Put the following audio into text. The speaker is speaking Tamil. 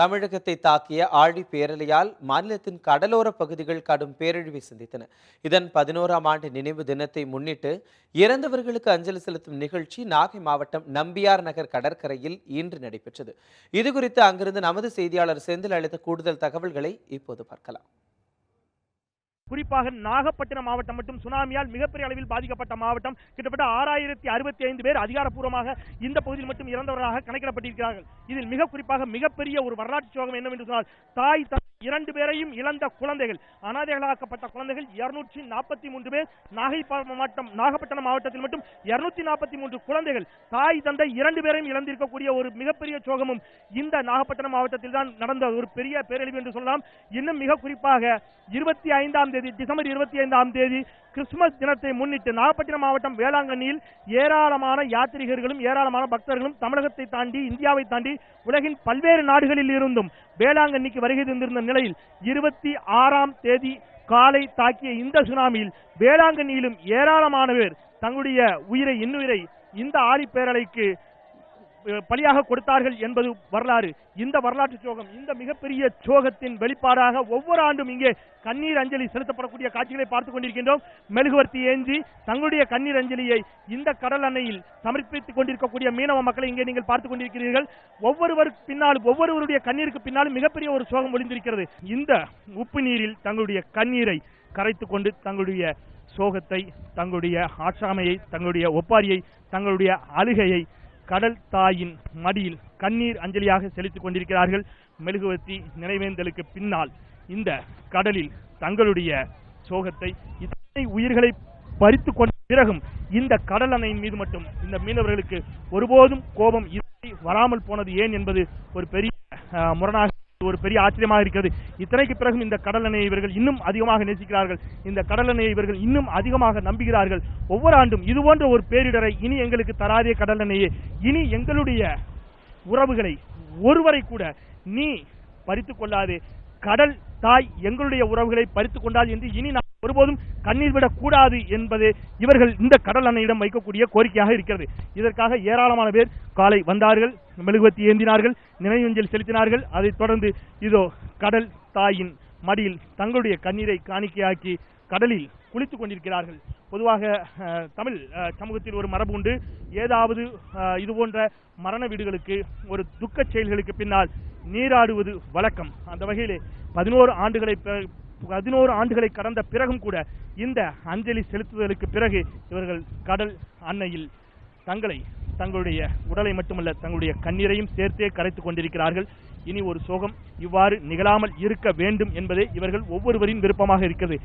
தமிழகத்தை தாக்கிய ஆழி பேரலையால் மாநிலத்தின் கடலோர பகுதிகள் கடும் பேரழிவை சந்தித்தன. இதன் பதினோராம் ஆண்டு நினைவு தினத்தை முன்னிட்டு இறந்தவர்களுக்கு அஞ்சலி செலுத்தும் நிகழ்ச்சி நாகை மாவட்டம் நம்பியார் நகர் கடற்கரையில் இன்று நடைபெற்றது. இதுகுறித்து அங்கிருந்து நமது செய்தியாளர் செந்தில் அளித்த கூடுதல் தகவல்களை இப்போது பார்க்கலாம். குறிப்பாக நாகப்பட்டினம் மாவட்டம் மட்டும் சுனாமியால் மிகப்பெரிய அளவில் பாதிக்கப்பட்ட மாவட்டம். கிட்டத்தட்ட ஆறாயிரத்தி அறுபத்தி ஐந்து பேர் அதிகாரப்பூர்வமாக இந்த பகுதியில் மட்டும் இறந்தவர்களாக கணக்கிடப்பட்டிருக்கிறார்கள். இதில் மிக குறிப்பாக மிகப்பெரிய ஒரு வரலாற்று சோகம் என்னவென்று சொன்னால் தாய் இரண்டு பேரையும் இழந்த குழந்தைகள். அனாதைகளாக்கப்பட்ட குழந்தைகள் இருநூற்றி நாற்பத்தி மூன்று பேர். நாகை மாவட்டம் நாகப்பட்டினம் மாவட்டத்தில் மட்டும் இருநூத்தி நாற்பத்தி மூன்று குழந்தைகள். தாய் தந்தை இரண்டு பேரையும் இழந்திருக்கக்கூடிய ஒரு மிகப்பெரிய சோகமும் இந்த நாகப்பட்டினம் மாவட்டத்தில் தான் நடந்த ஒரு பெரிய பேரழிவு என்று சொல்லலாம். இன்னும் மிக குறிப்பாக இருபத்தி ஐந்தாம் தேதி டிசம்பர் இருபத்தி ஐந்தாம் தேதி கிறிஸ்துமஸ் தினத்தை முன்னிட்டு நாகப்பட்டினம் மாவட்டம் வேளாங்கண்ணியில் ஏராளமான யாத்திரிகர்களும் ஏராளமான பக்தர்களும் தமிழகத்தை தாண்டி இந்தியாவை தாண்டி உலகின் பல்வேறு நாடுகளில் இருந்தும் வேளாங்கண்ணிக்கு வருகை தந்திருந்த நிலையில் இருபத்தி ஆறாம் தேதி காலை தாக்கிய இந்த சுனாமியில் வேளாங்கண்ணியிலும் ஏராளமானவர் தங்களுடைய உயிரை இன்னுயிரை இந்த ஆழிப்பேரலைக்கு பலியாக கொடுத்தார்கள் என்பது வரலாறு. இந்த வரலாற்று சோகம் இந்த மிகப்பெரிய சோகத்தின் வெளிப்பாடாக ஒவ்வொரு ஆண்டும் இங்கே கண்ணீர் அஞ்சலி செலுத்தப்படக்கூடிய காட்சிகளை பார்த்துக் கொண்டிருக்கின்றோம். மெழுகுவர்த்தி ஏந்தி தங்களுடைய கண்ணீர் அஞ்சலியை இந்த கடல் அணையில் சமர்ப்பித்துக் கொண்டிருக்கக்கூடிய மீனவ மக்களை இங்கே நீங்கள் பார்த்துக் கொண்டிருக்கிறீர்கள். ஒவ்வொருவருக்கு பின்னாலும் ஒவ்வொருவருடைய கண்ணீருக்கு பின்னாலும் மிகப்பெரிய ஒரு சோகம் ஒளிந்திருக்கிறது. இந்த உப்பு நீரில் தங்களுடைய கண்ணீரை கரைத்துக் கொண்டு தங்களுடைய சோகத்தை தங்களுடைய ஆட்சாமையை தங்களுடைய ஒப்பாரியை தங்களுடைய அழுகையை கடல் தாயின் மடியில் கண்ணீர் அஞ்சலியாக செலுத்திக் கொண்டிருக்கிறார்கள் மெழுகுவர்த்தி நினைவேந்தலுக்கு பின்னால். இந்த கடலில் தங்களுடைய சோகத்தை இத்தனை உயிர்களை பறித்து கொண்ட பிறகும் இந்த கடல் அணையின் மீது மட்டும் இந்த மீனவர்களுக்கு ஒருபோதும் கோபம் இதுவரை வராமல் போனது ஏன் என்பது ஒரு பெரிய முரணாக ஒரு பெரிய ஆச்சரியமாக இருக்கிறது. இத்தனைக்கு பிறகும் இந்த கடல் இவர்கள் இன்னும் அதிகமாக நேசிக்கிறார்கள். இந்த கடல் இவர்கள் இன்னும் அதிகமாக நம்புகிறார்கள். ஒவ்வொரு ஆண்டும் இதுபோன்ற ஒரு பேரிடரை இனி எங்களுக்கு தராதே கடல் இனி எங்களுடைய உறவுகளை ஒருவரை கூட நீ பறித்துக் கொள்ளாதே. கடல் தாய் எங்களுடைய உறவுகளை பறித்துக் கொண்டால் என்று இனி ஒருபோதும் கண்ணீர் விடக் கூடாது என்பது இவர்கள் இந்த கடல் அன்னையிடம் வைக்கக்கூடிய கோரிக்கையாக இருக்கிறது. இதற்காக ஏராளமான பேர் காலை வந்தார்கள் மெழுகுவத்தி ஏந்தினார்கள் நினைவஞ்சல் செலுத்தினார்கள். அதைத் தொடர்ந்து இதோ கடல் தாயின் மடியில் தங்களுடைய கண்ணீரை காணிக்கையாக்கி கடலில் குளித்துக் கொண்டிருக்கிறார்கள். பொதுவாக தமிழ் அஹ், சமூகத்தில் ஒரு மரபு உண்டு. ஏதாவது அஹ், இது போன்ற மரண வீடுகளுக்கு ஒரு துக்கச் செயல்களுக்கு பின்னால் நீராடுவது வழக்கம். அந்த வகையிலே பதினோரு ஆண்டுகளை பதினோரு ஆண்டுகளை கடந்த பிறகும் கூட இந்த அஞ்சலி செலுத்துதலுக்கு பிறகு இவர்கள் கடல் அன்னையில் தங்களை தங்களுடைய உடலை மட்டுமல்ல தங்களுடைய கண்ணீரையும் சேர்த்தே கரைத்துக் கொண்டிருக்கிறார்கள். இனி ஒரு சோகம் இவ்வாறு நிகழாமல் இருக்க வேண்டும் என்பதே இவர்கள் ஒவ்வொருவரின் விருப்பமாக இருக்கிறது.